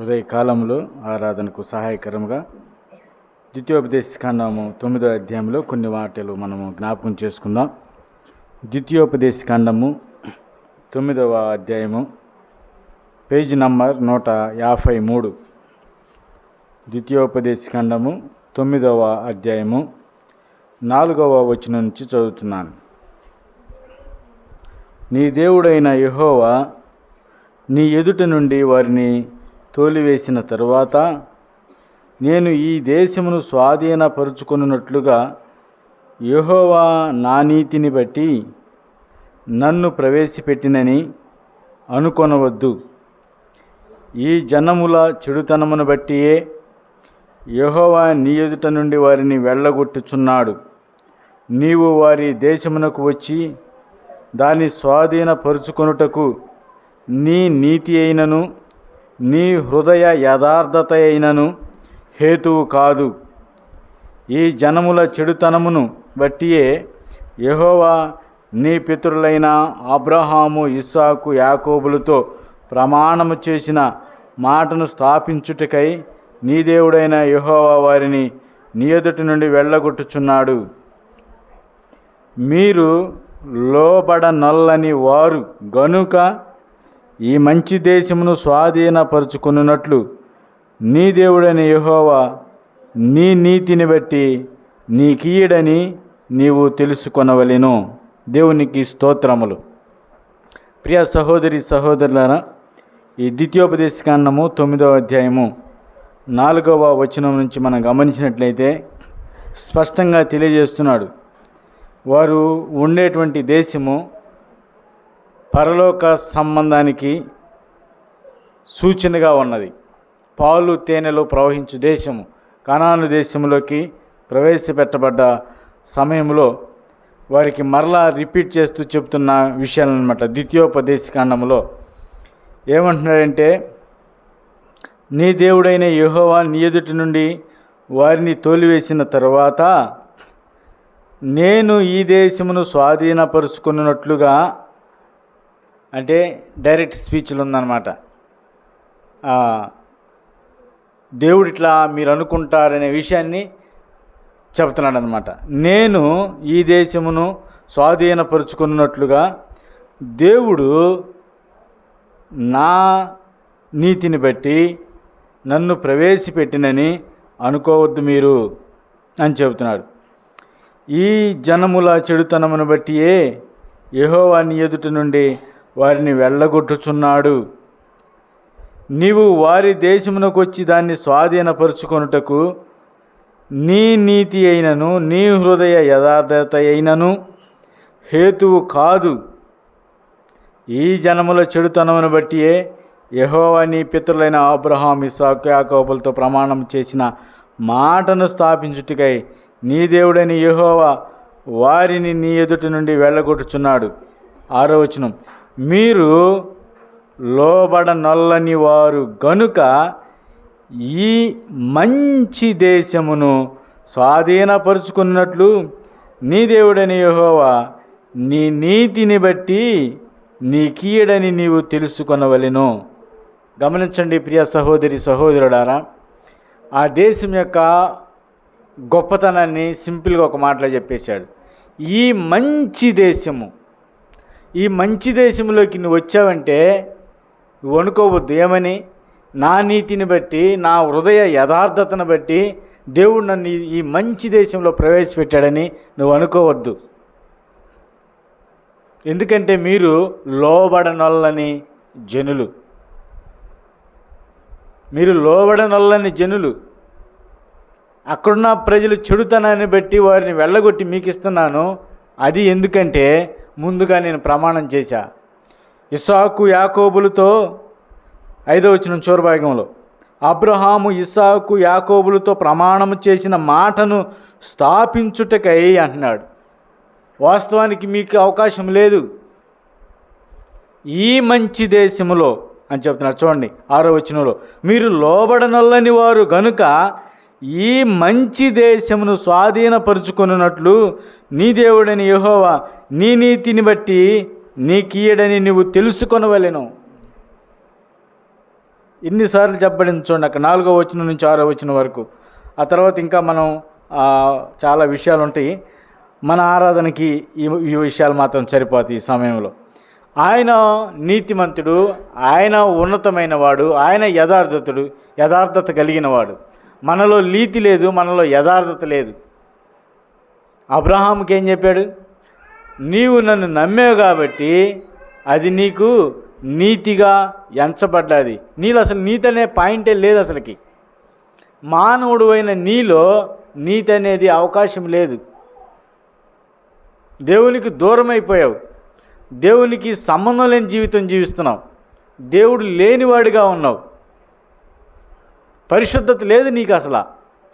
హృదయ కాలంలో ఆరాధనకు సహాయకరంగా ద్వితీయోపదేశ ఖండము తొమ్మిదో అధ్యాయంలో కొన్ని వాటలు మనము జ్ఞాపకం చేసుకుందాం. ద్వితీయోపదేశ ఖండము తొమ్మిదవ అధ్యాయము పేజ్ నంబర్ నూట యాభై మూడు. ద్వితీయోపదేశ ఖండము తొమ్మిదవ అధ్యాయము నాలుగవ వచనం నుంచి చదువుతున్నాను. నీ దేవుడైన యహోవా నీ ఎదుట నుండి వారిని తోలివేసిన తరువాత నేను ఈ దేశమును స్వాధీనపరుచుకొనున్నట్లుగా యహోవా నా నీతిని బట్టి నన్ను ప్రవేశపెట్టినని అనుకొనవద్దు. ఈ జనముల చెడుతనమును బట్టియే యహోవా నీ ఎదుట నుండి వారిని వెళ్ళగొట్టుచున్నాడు. నీవు వారి దేశమునకు వచ్చి దాన్ని స్వాధీనపరుచుకొనుటకు నీ నీతి అయినను నీ హృదయ యథార్థత అయినను హేతువు కాదు. ఈ జనముల చెడుతనమును బట్టియే యహోవా నీ పితరులైన అబ్రహాము ఇస్సాకు యాకోబులతో ప్రమాణము చేసిన మాటను స్థాపించుటకై నీ దేవుడైన యహోవా వారిని నీ ఎదుటి నుండి వెళ్ళగొట్టుచున్నాడు. మీరు లోబడనొల్లని వారు గనుక ఈ మంచి దేశమును స్వాధీనపరుచుకున్నట్లు నీ దేవుడని యహోవా నీ నీతిని బట్టి నీకీయడని నీవు తెలుసుకొనవలెను. దేవునికి స్తోత్రములు. ప్రియ సహోదరి సహోదరులారా ఈ ద్వితీయోపదేశకాండము తొమ్మిదవ అధ్యాయము నాలుగవ వచనం నుంచి మనం గమనించినట్లయితే స్పష్టంగా తెలియజేస్తున్నాడు. వారు ఉండేటువంటి దేశము పరలోక సంబంధానికి సూచనగా ఉన్నది. పాలు తేనెలు ప్రవహించు దేశము కనాను దేశంలోకి ప్రవేశపెట్టబడ్డ సమయంలో వారికి మరలా రిపీట్ చేస్తూ చెప్తున్న విషయాలన్నమాట. ద్వితీయోపదేశ కాండంలో ఏమంటున్నాడంటే నీ దేవుడైన యహోవా నీ ఎదుటి నుండి వారిని తోలివేసిన తరువాత నేను ఈ దేశమును స్వాధీనపరుచుకున్నట్లుగా అంటే డైరెక్ట్ స్పీచ్లు ఉందన్నమాట దేవుడు ఇట్లా మీరు అనుకుంటారనే విషయాన్ని చెప్తున్నాడు అనమాట నేను ఈ దేశమును స్వాధీనపరుచుకున్నట్లుగా దేవుడు నా నీతిని బట్టి నన్ను ప్రవేశపెట్టినని అనుకోవద్దు మీరు అని చెబుతున్నాడు. ఈ జనముల చెడుతనమును బట్టియే యహోవాని ఎదుటి నుండి వారిని వెళ్ళగొట్టుచున్నాడు. నీవు వారి దేశమునకు వచ్చి దాన్ని స్వాధీనపరుచుకొనుటకు నీ నీతి అయినను నీ హృదయ యథార్థత అయినను హేతువు కాదు. ఈ జనముల చెడుతనమును బట్టియే యహోవా నీ పితరులైన అబ్రహాం ఇసాకు యాకోబులతో ప్రమాణం చేసిన మాటను స్థాపించుటకై నీ దేవుడైన యహోవా వారిని నీ ఎదుటి నుండి వెళ్ళగొట్టుచున్నాడు. ఆరో వచనం. మీరు లోబడనొల్లని వారు గనుక ఈ మంచి దేశమును స్వాధీనపరుచుకున్నట్లు నీ దేవుడని యహోవా నీ నీతిని బట్టి నీ కీయడని నీవు తెలుసుకొనవలెను. గమనించండి ప్రియ సహోదరి సహోదరుడారా ఆ దేశం యొక్క గొప్పతనాన్ని సింపుల్గా ఒక మాటలో చెప్పేశాడు. ఈ మంచి దేశము ఈ మంచి దేశంలోకి నువ్వు వచ్చావంటే నువ్వు అనుకోవద్దు ఏమని? నా నీతిని బట్టి నా హృదయ యథార్థతను బట్టి దేవుడు నన్ను ఈ- మంచి దేశంలో ప్రవేశపెట్టాడని నువ్వు అనుకోవద్దు. ఎందుకంటే మీరు లోబడనొల్లని జనులు. మీరు లోబడనొల్లని జనులు. అక్కడున్న ప్రజలు చెడుతనాన్ని బట్టి వారిని వెళ్ళగొట్టి మీకు ఇస్తున్నాను అది ఎందుకంటే ముందుగా నేను ప్రమాణం చేశా. ఇసాకు యాకోబులతో ఐదో వచ్చిన చూరభాగంలో అబ్రహాము ఇసాకు యాకోబులతో ప్రమాణము చేసిన మాటను స్థాపించుటకై అంటున్నాడు. వాస్తవానికి మీకు అవకాశం లేదు. ఈ మంచి దేశములో అని చెప్తున్నారు. చూడండి ఆరో వచనంలో మీరు లోబడనల్లని వారు గనుక ఈ మంచి దేశమును స్వాధీనపరుచుకున్నట్లు నీ దేవుడని యహోవా నీ నీతిని బట్టి నీకీయడని నువ్వు తెలుసుకొనవలెను. ఇన్నిసార్లు చెప్పబడింది చూడండి అక్కడ నాలుగో వచ్చిన నుంచి ఆరో వచ్చిన వరకు. ఆ తర్వాత ఇంకా మనం చాలా విషయాలు ఉంటాయి. మన ఆరాధనకి ఈ ఈ విషయాలు మాత్రం సరిపోతాయి ఈ సమయంలో. ఆయన నీతిమంతుడు ఆయన ఉన్నతమైన వాడు ఆయన యథార్థతుడు యథార్థత కలిగిన వాడు మనలో నీతి లేదు మనలో యథార్థత లేదు. అబ్రహాంకి ఏం చెప్పాడు? నీవు నన్ను నమ్మావు కాబట్టి అది నీకు నీతిగా ఎంచబడ్డది. నీలో అసలు నీతి అనే పాయింటే లేదు అసలుకి. మానవుడు అయిన నీలో నీతి అనేది అవకాశం లేదు. దేవునికి దూరం అయిపోయావు. దేవునికి సంబంధం లేని జీవితం జీవిస్తున్నావు. దేవుడు లేనివాడిగా ఉన్నావు. పరిశుద్ధత లేదు నీకు అసలు.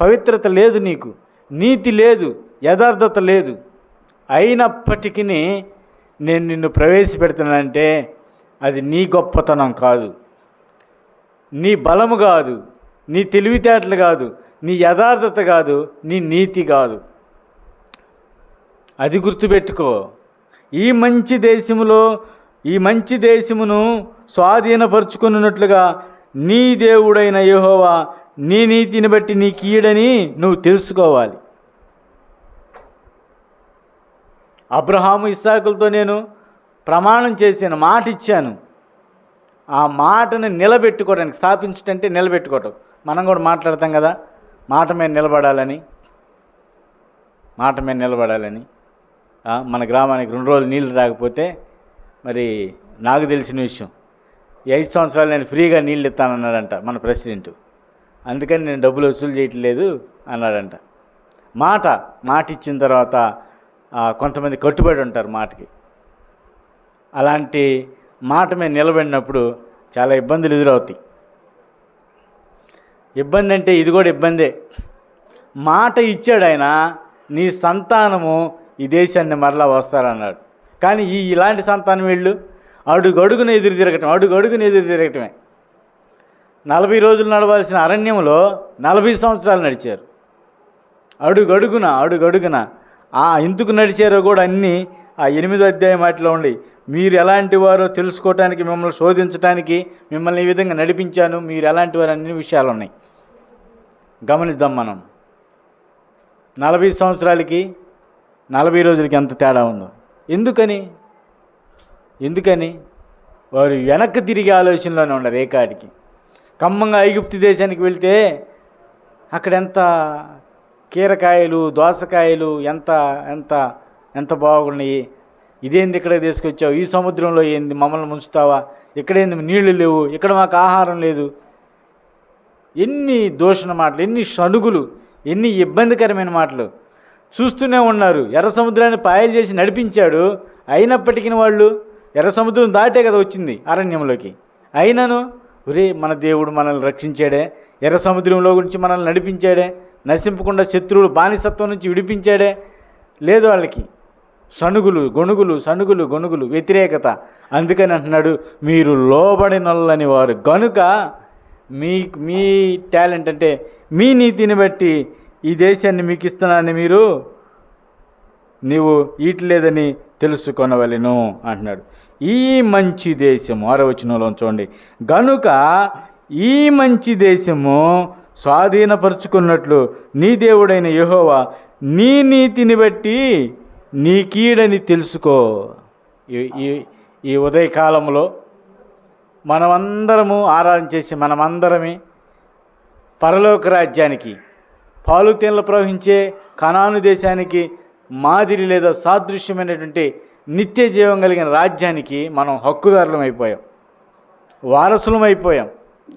పవిత్రత లేదు నీకు. నీతి లేదు యథార్థత లేదు. అయినప్పటికీ నేను నిన్ను ప్రవేశపెడుతున్నానంటే అది నీ గొప్పతనం కాదు. నీ బలము కాదు. నీ తెలివితేటలు కాదు. నీ యథార్థత కాదు. నీ నీతి కాదు. అది గుర్తుపెట్టుకో. ఈ మంచి దేశములో ఈ మంచి దేశమును స్వాధీనపరుచుకున్నట్లుగా నీ దేవుడైన యహోవా నీ నీతిని బట్టి నీ కీడని నువ్వు తెలుసుకోవాలి. అబ్రహాము ఇస్సాకులతో నేను ప్రమాణం చేశాను మాట ఇచ్చాను. ఆ మాటను నిలబెట్టుకోవడానికి స్థాపించటంటే నిలబెట్టుకోవటం. మనం కూడా మాట్లాడతాం కదా మాట మీద నిలబడాలని. మాట మీద నిలబడాలని. మన గ్రామానికి రెండు రోజులు నీళ్ళు రాకపోతే మరి నాకు తెలిసిన విషయం ఐదు సంవత్సరాలు నేను ఫ్రీగా నీళ్ళు ఇస్తానన్నాడంట మన ప్రెసిడెంట్. అందుకని నేను డబ్బులు వసూలు చేయట్లేదు అన్నాడంట. మాట మాట ఇచ్చిన తర్వాత కొంతమంది కట్టుబడి ఉంటారు మాటకి. అలాంటి మాట మీద నిలబడినప్పుడు చాలా ఇబ్బందులు ఎదురవుతాయి. ఇబ్బంది అంటే ఇది కూడా ఇబ్బందే. మాట ఇచ్చాడు ఆయన నీ సంతానము ఈ దేశాన్ని మరలా వస్తారన్నాడు. కానీ ఈ ఇలాంటి సంతానం వీళ్ళు అడుగడుగున ఎదురు తిరగటం అడుగడుగున ఎదురు తిరగటమే. నలభై రోజులు నడవాల్సిన అరణ్యంలో నలభై సంవత్సరాలు నడిచారు. అడుగడుగున అడుగడుగున ఆ ఎందుకు నడిచారో కూడా అన్నీ ఆ ఎనిమిదో అధ్యాయం వాటిలో ఉండి. మీరు ఎలాంటి వారో తెలుసుకోవటానికి మిమ్మల్ని శోధించడానికి మిమ్మల్ని ఈ విధంగా నడిపించాను. మీరు ఎలాంటి వారు అన్ని విషయాలు ఉన్నాయి. గమనిద్దాం మనం. నలభై సంవత్సరాలకి నలభై రోజులకి ఎంత తేడా ఉందో. ఎందుకని? ఎందుకని? వారు వెనక్కి తిరిగే ఆలోచనలోనే ఉండరు ఏ ఖమ్మంగా ఐగుప్తు దేశానికి వెళ్తే అక్కడ ఎంత కీరకాయలు దోసకాయలు ఎంత ఎంత ఎంత బాగున్నాయి? ఇదేంది ఇక్కడ తీసుకొచ్చావు? ఈ సముద్రంలో ఏంది? మమ్మల్ని ముంచుతావా? ఇక్కడేంది నీళ్ళు లేవు. ఇక్కడ మాకు ఆహారం లేదు. ఎన్ని దోషణ మాటలు ఎన్ని షణుగులు ఎన్ని ఇబ్బందికరమైన మాటలు. చూస్తూనే ఉన్నారు. ఎర్ర సముద్రాన్ని పాయలు చేసి నడిపించాడు. అయినప్పటికీ వాళ్ళు ఎర్ర సముద్రం దాటే కదా వచ్చింది అరణ్యంలోకి. అయినను ఒరే మన దేవుడు మనల్ని రక్షించాడే. ఎర్ర సముద్రంలో గురించి మనల్ని నడిపించాడే. నశింపకుండా శత్రువులు బానిసత్వం నుంచి విడిపించాడే లేదు వాళ్ళకి. సణుగులు గొణుగులు సణుగులు గొణుగులు వ్యతిరేకత. అందుకని అంటున్నాడు మీరు లోబడినొల్లని వారు. గనుక మీ మీ టాలెంట్ అంటే మీ నీతిని బట్టి ఈ దేశాన్ని మీకు ఇస్తున్నానని మీరు నీవు ఈట్లేదని తెలుసుకొనవలెను అంటున్నాడు. ఈ మంచి దేశము ఆరవచనంలో చూడండి. గనుక ఈ మంచి దేశము స్వాధీనపరుచుకున్నట్లు నీ దేవుడైన యహోవా నీ నీతిని బట్టి నీ కీడని తెలుసుకో. ఈ- ఈ ఉదయకాలంలో మనమందరము ఆరాధన చేసి మనమందరమే పరలోక రాజ్యానికి పాలుతీన్లు ప్రవహించే కణాను దేశానికి మాదిరి లేదా సాదృశ్యమైనటువంటి నిత్య జీవం కలిగిన రాజ్యానికి మనం హక్కుదారులం అయిపోయాం. వారసులం అయిపోయాం.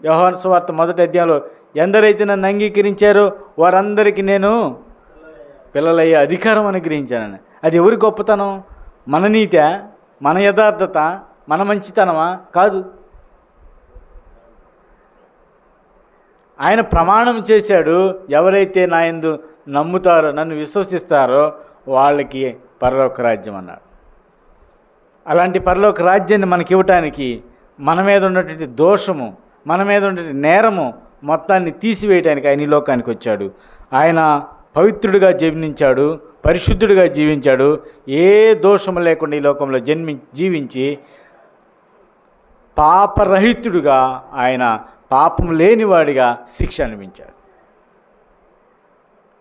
వ్యవహార సువార్త మొదటి అధ్యాయంలో ఎందరైతే నన్ను అంగీకరించారో వారందరికీ నేను పిల్లలయ్యే అధికారం అనుగ్రహించానని. అది ఎవరి గొప్పతనం? మన నీత మన యథార్థత మన మంచితనమా? కాదు. ఆయన ప్రమాణం చేశాడు. ఎవరైతే నాయందు నమ్ముతారో నన్ను విశ్వసిస్తారో వాళ్ళకి పరలోక రాజ్యం అన్నాడు. అలాంటి పరలోక రాజ్యాన్ని మనకి ఇవ్వటానికి మన మీద ఉన్నటువంటి దోషము మన మీద ఉన్నటువంటి నేరము మొత్తాన్ని తీసివేయటానికి ఆయన ఈ లోకానికి వచ్చాడు. ఆయన పవిత్రుడిగా జన్మించాడు పరిశుద్ధుడిగా జీవించాడు. ఏ దోషము లేకుండా ఈ లోకంలో జన్మి జీవించి పాపరహితుడుగా ఆయన పాపం లేనివాడిగా శిక్ష అనిపించాడు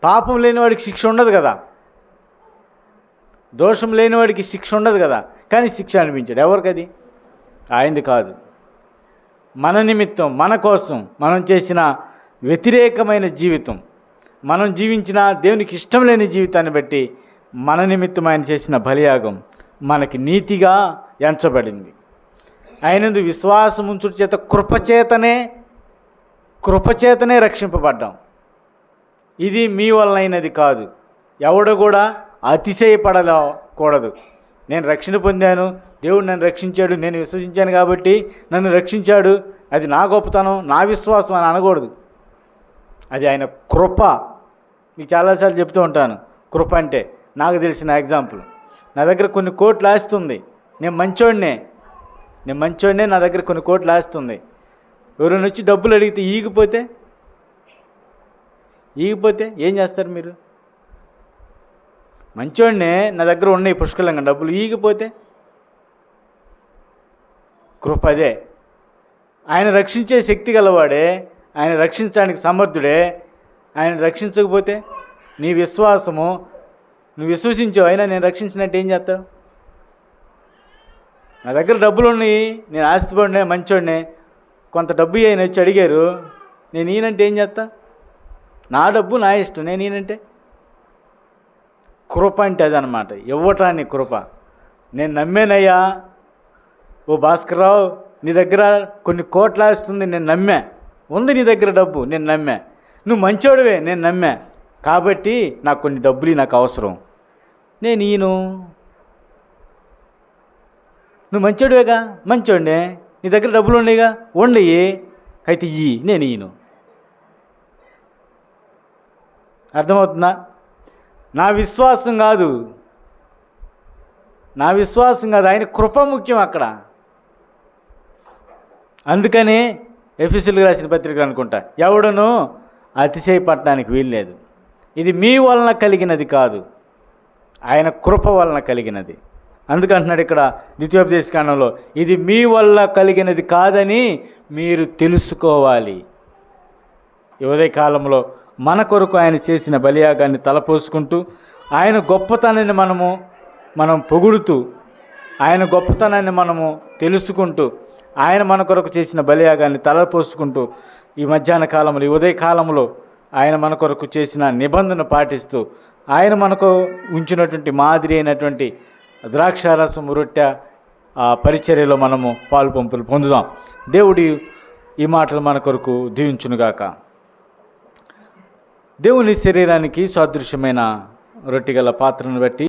పాపం లేనివాడికి శిక్ష ఉండదు కదా. దోషం లేనివాడికి శిక్ష ఉండదు కదా. కానీ శిక్ష అనిపించాడు ఎవరికది? ఆయనది కాదు. మన నిమిత్తం మన కోసం మనం చేసిన వ్యతిరేకమైన జీవితం. మనం జీవించిన దేవునికి ఇష్టం లేని జీవితాన్ని బట్టి మన నిమిత్తం ఆయన చేసిన బలియాగం మనకి నీతిగా ఎంచబడింది. ఆయనందు విశ్వాసం ఉంచుడు చేత కృపచేతనే కృపచేతనే రక్షింపబడ్డాం. ఇది మీ వలనైనది కాదు. ఎవడు కూడా అతిశయపడలకూడదు. నేను రక్షణ పొందాను. దేవుడు నన్ను రక్షించాడు. నేను విశ్వసించాను కాబట్టి నన్ను రక్షించాడు. అది నా గొప్పతనం నా విశ్వాసం అని అనకూడదు. అది ఆయన కృప. మీకు చాలాసార్లు చెప్తూ ఉంటాను. కృప అంటే నాకు తెలిసిన ఎగ్జాంపుల్. నా దగ్గర కొన్ని కోట్లు ఆస్తుంది నేను మంచోడినే. నేను మంచోడినే నా దగ్గర కొన్ని కోట్లు ఆస్తుంది ఎవరైనా వచ్చి డబ్బులు అడిగితే ఈగిపోతే? ఈగిపోతే ఏం చేస్తారు మీరు? మంచోడినే నా దగ్గర ఉన్నాయి పుష్కలంగా డబ్బులు ఈగిపోతే? కృప అదే. ఆయన రక్షించే శక్తి గలవాడే ఆయన రక్షించడానికి సమర్థుడే ఆయన రక్షించకపోతే నీ విశ్వాసము నువ్వు విశ్వసించావు అయినా నేను రక్షించినట్టు ఏం చేస్తావు? నా దగ్గర డబ్బులు ఉన్నాయి నేను ఆస్తిపడినే మంచోడినే కొంత డబ్బు ఆయన వచ్చి అడిగారు నేను ఈయనంటే ఏం చేస్తా? నా డబ్బు నా ఇష్టం నేను ఈయనంటే? కృప అంటే అదనమాట ఇవ్వటాన్ని కృప. నేను నమ్మేనయ్యా. ఓ భాస్కర్రావు నీ దగ్గర కొన్ని కోట్లాస్తుంది నేను నమ్మా. ఉంది నీ దగ్గర డబ్బు నేను నమ్మా. నువ్వు మంచోడివే నేను నమ్మా. కాబట్టి నాకు కొన్ని డబ్బులు నాకు అవసరం. నేను ఈయను. నువ్వు మంచోడివేగా? మంచోడినే. నీ దగ్గర డబ్బులు ఉండేగా? ఉండయి అయితే ఈ నేను ఈయను. అర్థమవుతుందా? నా విశ్వాసం కాదు. నా విశ్వాసం కాదు. ఆయన కృప ముఖ్యం అక్కడ. అందుకని ఎఫీసీలు రాసిన పత్రిక అనుకుంటా ఎవడను అతిశయపడటానికి వీల్లేదు. ఇది మీ వలన కలిగినది కాదు. ఆయన కృప వలన కలిగినది. అందుకంటున్నాడు ఇక్కడ ద్వితీయోపదేశ కాండంలో ఇది మీ వల్ల కలిగినది కాదని మీరు తెలుసుకోవాలి. ఉదయకాలంలో కాలంలో మన కొరకు ఆయన చేసిన బలియాగాన్ని తలపోసుకుంటూ ఆయన గొప్పతనాన్ని మనము మనం పొగుడుతూ ఆయన గొప్పతనాన్ని మనము తెలుసుకుంటూ ఆయన మన కొరకు చేసిన బలియాగాన్ని తలపోసుకుంటూ ఈ మధ్యాహ్న కాలంలో ఈ ఉదయ కాలంలో ఆయన మన కొరకు చేసిన నిబంధన పాటిస్తూ ఆయన మనకు ఉంచినటువంటి మాదిరి అయినటువంటి ద్రాక్షారసం రొట్టె ఆ పరిచర్యలో మనము పాలు పంపులు పొందుదాం. దేవుడి ఈ మాటలు మన కొరకు దీవించునుగాక. దేవుని శరీరానికి సాదృశ్యమైన రొట్టెగల పాత్రను బట్టి